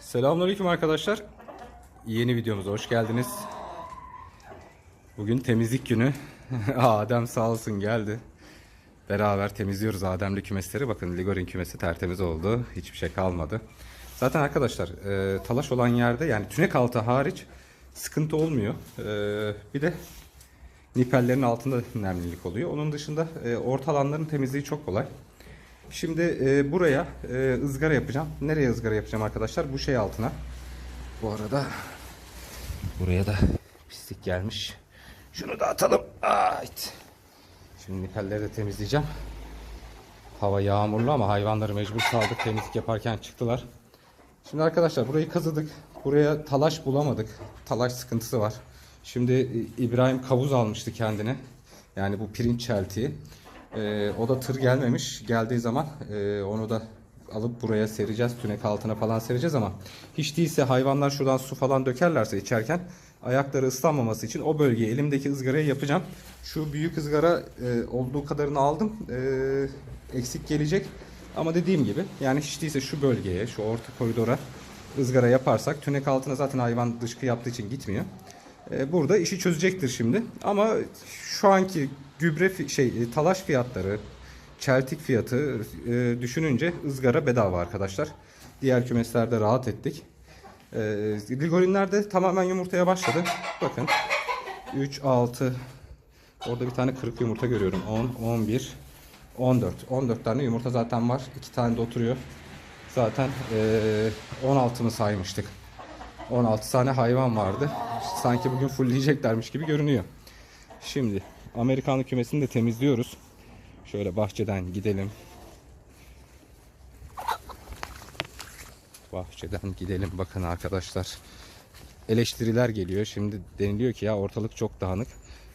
Selamünaleyküm arkadaşlar. Yeni videomuza hoş geldiniz. Bugün temizlik günü. Adem sağ olsun geldi. Beraber temizliyoruz Adem'li kümesleri. Bakın Ligorin kümesi tertemiz oldu. Hiçbir şey kalmadı. Zaten arkadaşlar e, talaş olan yerde yani tünek altı hariç sıkıntı olmuyor. E, bir de nipellerin altında nemlilik oluyor. Onun dışında e, orta alanların temizliği çok kolay. Şimdi e, buraya e, ızgara yapacağım. Nereye ızgara yapacağım arkadaşlar? Bu şey altına. Bu arada buraya da pislik gelmiş. Şunu da atalım. Ait. Şimdi nipelleri de temizleyeceğim. Hava yağmurlu ama hayvanları mecbur kaldık. Temizlik yaparken çıktılar. Şimdi arkadaşlar burayı kazıdık. Buraya talaş bulamadık. Talaş sıkıntısı var. Şimdi İbrahim kavuz almıştı kendine. Yani bu pirinç çeltiği. Ee, o da tır gelmemiş. Geldiği zaman e, onu da alıp buraya sereceğiz. Tünek altına falan sereceğiz ama hiç değilse hayvanlar şuradan su falan dökerlerse içerken ayakları ıslanmaması için o bölgeye elimdeki ızgarayı yapacağım. Şu büyük ızgara e, olduğu kadarını aldım. E, eksik gelecek. Ama dediğim gibi yani hiç değilse şu bölgeye, şu orta koridora ızgara yaparsak tünek altına zaten hayvan dışkı yaptığı için gitmiyor. E, burada işi çözecektir şimdi. Ama şu anki gübre şey e, talaş fiyatları, çeltik fiyatı e, düşününce ızgara bedava arkadaşlar. Diğer kümeslerde rahat ettik. E, Ligorinler de tamamen yumurtaya başladı. Bakın 3, 6 orada bir tane kırık yumurta görüyorum. 10, 11, 14. 14 tane yumurta zaten var. 2 tane de oturuyor. Zaten e, 16'ını saymıştık. 16 tane hayvan vardı. Sanki bugün fullleyeceklermiş gibi görünüyor. Şimdi Amerikanlı kümesini de temizliyoruz. Şöyle bahçeden gidelim. Bahçeden gidelim bakın arkadaşlar. Eleştiriler geliyor. Şimdi deniliyor ki ya ortalık çok dağınık.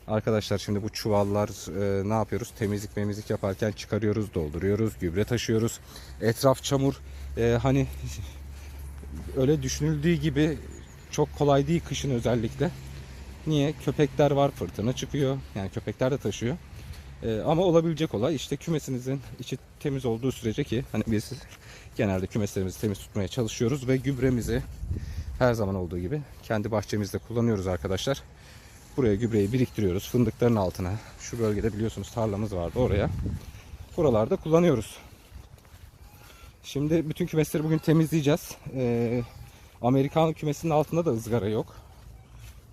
Arkadaşlar şimdi bu çuvallar e, ne yapıyoruz? Temizlik memizlik yaparken çıkarıyoruz, dolduruyoruz, gübre taşıyoruz. Etraf çamur. E, hani öyle düşünüldüğü gibi çok kolay değil kışın özellikle. Niye? Köpekler var, fırtına çıkıyor. Yani köpekler de taşıyor. Ee, ama olabilecek olay işte kümesinizin içi temiz olduğu sürece ki hani biz genelde kümeslerimizi temiz tutmaya çalışıyoruz ve gübremizi her zaman olduğu gibi kendi bahçemizde kullanıyoruz arkadaşlar. Buraya gübreyi biriktiriyoruz fındıkların altına. Şu bölgede biliyorsunuz tarlamız vardı oraya. Buralarda kullanıyoruz. Şimdi bütün kümesleri bugün temizleyeceğiz. Ee, Amerikan kümesinin altında da ızgara yok.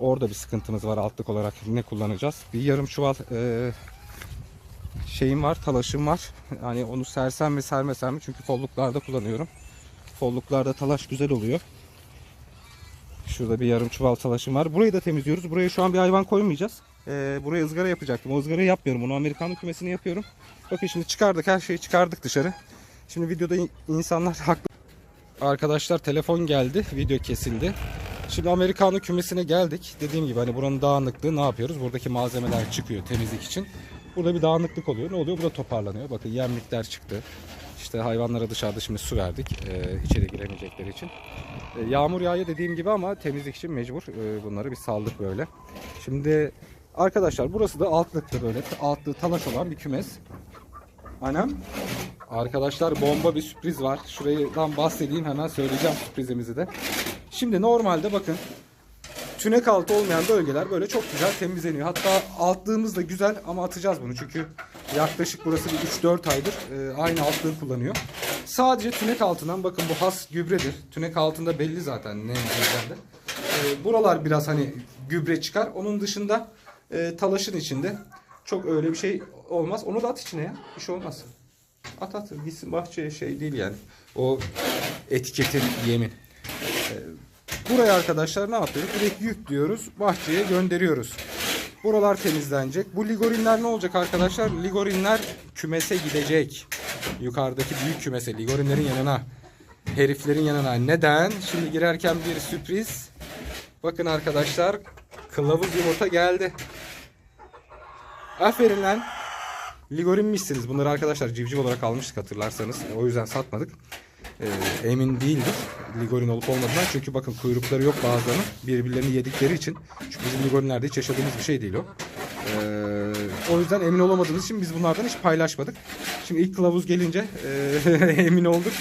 Orada bir sıkıntımız var altlık olarak ne kullanacağız? Bir yarım çuval e, şeyim var, talaşım var. Hani onu sersem mi sermesem mi? Çünkü folluklarda kullanıyorum. Folluklarda talaş güzel oluyor. Şurada bir yarım çuval talaşım var. Burayı da temizliyoruz. Buraya şu an bir hayvan koymayacağız. Ee, buraya ızgara yapacaktım. O ızgarayı yapmıyorum. Onu Amerikanlı kümesini yapıyorum. Bakın şimdi çıkardık. Her şeyi çıkardık dışarı. Şimdi videoda in- insanlar haklı. Arkadaşlar telefon geldi. Video kesildi. Şimdi Amerikanlı kümesine geldik. Dediğim gibi hani buranın dağınıklığı ne yapıyoruz? Buradaki malzemeler çıkıyor temizlik için. Burada bir dağınıklık oluyor. Ne oluyor? Burada toparlanıyor. Bakın yemlikler çıktı. İşte hayvanlara dışarıda şimdi su verdik. Ee, içeri giremeyecekleri için. Ee, yağmur yağıyor dediğim gibi ama temizlik için mecbur. Ee, bunları bir saldık böyle. Şimdi arkadaşlar burası da altlıkta böyle. Altlığı talaş olan bir kümes. Annem. Arkadaşlar bomba bir sürpriz var. Şuradan bahsedeyim hemen söyleyeceğim sürprizimizi de. Şimdi normalde bakın tünek altı olmayan bölgeler böyle çok güzel temizleniyor. Hatta altlığımız da güzel ama atacağız bunu çünkü yaklaşık burası bir 3-4 aydır e, aynı altlığı kullanıyor. Sadece tünek altından bakın bu has gübredir. Tünek altında belli zaten ne gübrede. E, buralar biraz hani gübre çıkar. Onun dışında e, talaşın içinde çok öyle bir şey olmaz. Onu da at içine ya. Bir şey olmaz. At at gitsin bahçeye şey değil yani. O etiketin yemin. Buraya arkadaşlar ne yapıyoruz? Direkt yüklüyoruz. Bahçeye gönderiyoruz. Buralar temizlenecek. Bu ligorinler ne olacak arkadaşlar? Ligorinler kümese gidecek. Yukarıdaki büyük kümese. Ligorinlerin yanına. Heriflerin yanına. Neden? Şimdi girerken bir sürpriz. Bakın arkadaşlar. Kılavuz yumurta geldi. Aferin lan. Ligorinmişsiniz. Bunları arkadaşlar civciv olarak almıştık hatırlarsanız. O yüzden satmadık. Ee, emin değildik ligorin olup olmadığından. Çünkü bakın kuyrukları yok bazılarının. Birbirlerini yedikleri için. Çünkü bizim ligorinlerde hiç yaşadığımız bir şey değil o. Ee, o yüzden emin olamadığımız için biz bunlardan hiç paylaşmadık. Şimdi ilk kılavuz gelince e, emin olduk.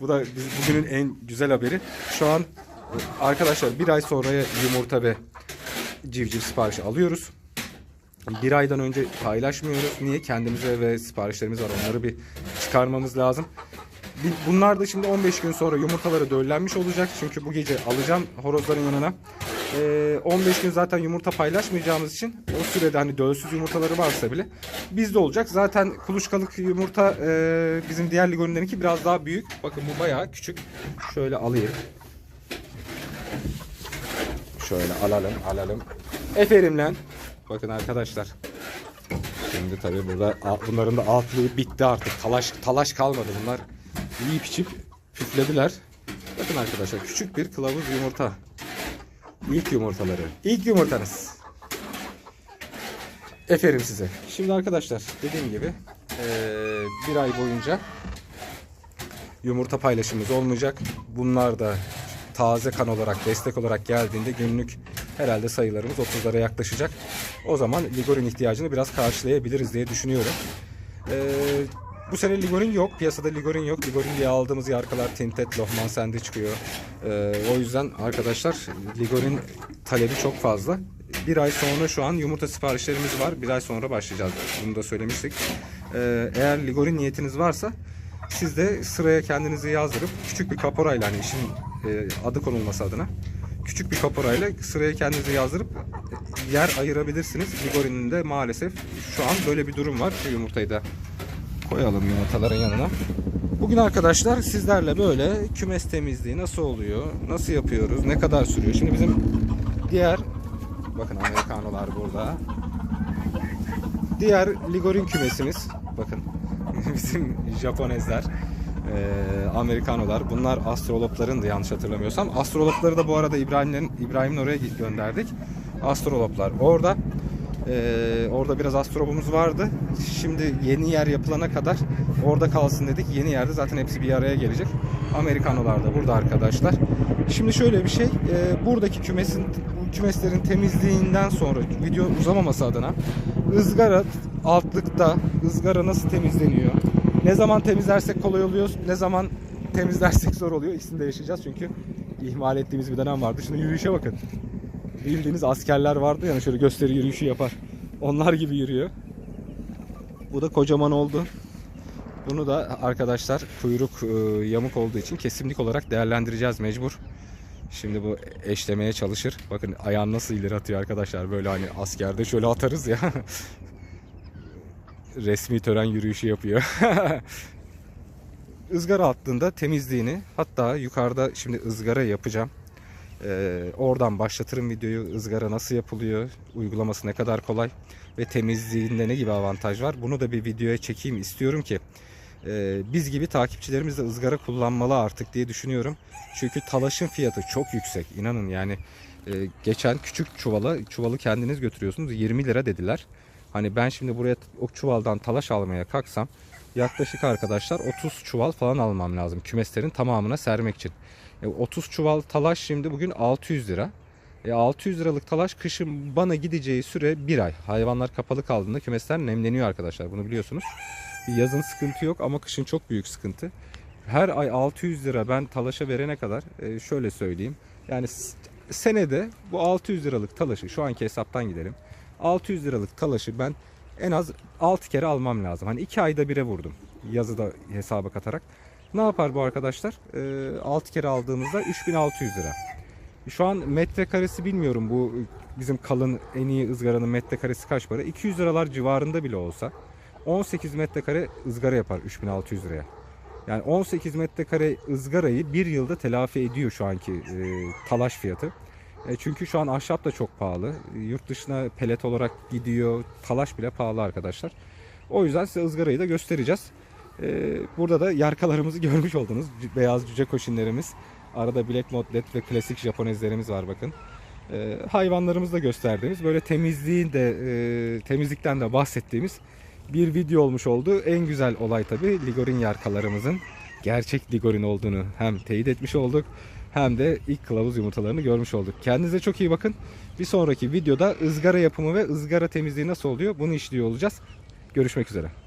Bu da biz- bugünün en güzel haberi. Şu an e, arkadaşlar bir ay sonraya yumurta ve civciv siparişi alıyoruz. Bir aydan önce paylaşmıyoruz. Niye? Kendimize ve siparişlerimiz var. Onları bir çıkarmamız lazım. Bunlar da şimdi 15 gün sonra yumurtaları döllenmiş olacak. Çünkü bu gece alacağım horozların yanına. Ee, 15 gün zaten yumurta paylaşmayacağımız için o sürede hani dölsüz yumurtaları varsa bile bizde olacak. Zaten kuluçkalık yumurta e, bizim diğer ligoninlerinki biraz daha büyük. Bakın bu bayağı küçük. Şöyle alayım. Şöyle alalım alalım. Eferim lan. Bakın arkadaşlar. Şimdi tabii burada bunların da altlığı bitti artık. Talaş talaş kalmadı bunlar. Yiyip içip püflediler. Bakın arkadaşlar küçük bir kılavuz yumurta. İlk yumurtaları. İlk yumurtanız. Eferim size. Şimdi arkadaşlar dediğim gibi bir ay boyunca yumurta paylaşımımız olmayacak. Bunlar da taze kan olarak, destek olarak geldiğinde günlük herhalde sayılarımız 30'lara yaklaşacak. O zaman ligorin ihtiyacını biraz karşılayabiliriz diye düşünüyorum. Ee, bu sene ligorin yok. Piyasada ligorin yok. Ligorin diye aldığımız yarkalar tintet, lohman sende çıkıyor. Ee, o yüzden arkadaşlar ligorin talebi çok fazla. Bir ay sonra şu an yumurta siparişlerimiz var. Bir ay sonra başlayacağız. Bunu da söylemiştik. Ee, eğer ligorin niyetiniz varsa siz de sıraya kendinizi yazdırıp küçük bir kaporayla hani işin e, adı konulması adına küçük bir kaporayla sıraya kendinizi yazdırıp e, yer ayırabilirsiniz. Ligorinin de maalesef şu an böyle bir durum var. Yumurtayı da koyalım yumurtaların yanına. Bugün arkadaşlar sizlerle böyle kümes temizliği nasıl oluyor, nasıl yapıyoruz, ne kadar sürüyor. Şimdi bizim diğer bakın Amerikanolar burada. Diğer Ligorin kümesimiz bakın bizim Japonezler eee Amerikanolar bunlar astrolopların da yanlış hatırlamıyorsam astrolopları da bu arada İbrahim'in İbrahim'in oraya gönderdik astroloplar orada Eee, orada biraz astrolopumuz vardı şimdi yeni yer yapılana kadar orada kalsın dedik yeni yerde zaten hepsi bir araya gelecek Amerikanolar da burada arkadaşlar şimdi şöyle bir şey eee, buradaki kümesin kümeslerin temizliğinden sonra video uzamaması adına ızgara altlıkta ızgara nasıl temizleniyor? Ne zaman temizlersek kolay oluyor, ne zaman temizlersek zor oluyor. İkisini de yaşayacağız çünkü ihmal ettiğimiz bir dönem vardı. Şimdi yürüyüşe bakın. Bildiğiniz askerler vardı yani şöyle gösteri yürüyüşü yapar. Onlar gibi yürüyor. Bu da kocaman oldu. Bunu da arkadaşlar kuyruk e, yamuk olduğu için kesimlik olarak değerlendireceğiz mecbur. Şimdi bu eşlemeye çalışır. Bakın ayağını nasıl ileri atıyor arkadaşlar. Böyle hani askerde şöyle atarız ya. Resmi tören yürüyüşü yapıyor. ızgara attığında temizliğini hatta yukarıda şimdi ızgara yapacağım. Ee, oradan başlatırım videoyu. ızgara nasıl yapılıyor? Uygulaması ne kadar kolay? Ve temizliğinde ne gibi avantaj var? Bunu da bir videoya çekeyim istiyorum ki e, biz gibi takipçilerimiz de ızgara kullanmalı artık diye düşünüyorum. Çünkü talaşın fiyatı çok yüksek. İnanın yani e, geçen küçük çuvala çuvalı kendiniz götürüyorsunuz 20 lira dediler. Hani ben şimdi buraya o çuvaldan talaş almaya kalksam yaklaşık arkadaşlar 30 çuval falan almam lazım kümeslerin tamamına sermek için. E, 30 çuval talaş şimdi bugün 600 lira. E 600 liralık talaş kışın bana gideceği süre bir ay. Hayvanlar kapalı kaldığında kümesler nemleniyor arkadaşlar bunu biliyorsunuz. Yazın sıkıntı yok ama kışın çok büyük sıkıntı. Her ay 600 lira ben talaşa verene kadar e, şöyle söyleyeyim. Yani senede bu 600 liralık talaşı şu anki hesaptan gidelim. 600 liralık talaşı ben en az 6 kere almam lazım. Hani 2 ayda bire vurdum yazı da hesaba katarak. Ne yapar bu arkadaşlar? E, 6 kere aldığımızda 3600 lira. Şu an metrekaresi bilmiyorum bu bizim kalın en iyi ızgaranın metrekaresi kaç para? 200 liralar civarında bile olsa 18 metrekare ızgara yapar 3600 liraya. Yani 18 metrekare ızgarayı bir yılda telafi ediyor şu anki e, talaş fiyatı. E, çünkü şu an ahşap da çok pahalı. E, Yurt dışına pelet olarak gidiyor. Talaş bile pahalı arkadaşlar. O yüzden size ızgarayı da göstereceğiz. E, burada da yarkalarımızı görmüş oldunuz. Beyaz cüce koşinlerimiz. Arada Black Modlet ve klasik Japonezlerimiz var bakın. E, hayvanlarımızı da gösterdiğimiz böyle temizliğin de e, temizlikten de bahsettiğimiz bir video olmuş oldu. En güzel olay tabi Ligorin yarkalarımızın gerçek Ligorin olduğunu hem teyit etmiş olduk hem de ilk kılavuz yumurtalarını görmüş olduk. Kendinize çok iyi bakın. Bir sonraki videoda ızgara yapımı ve ızgara temizliği nasıl oluyor bunu işliyor olacağız. Görüşmek üzere.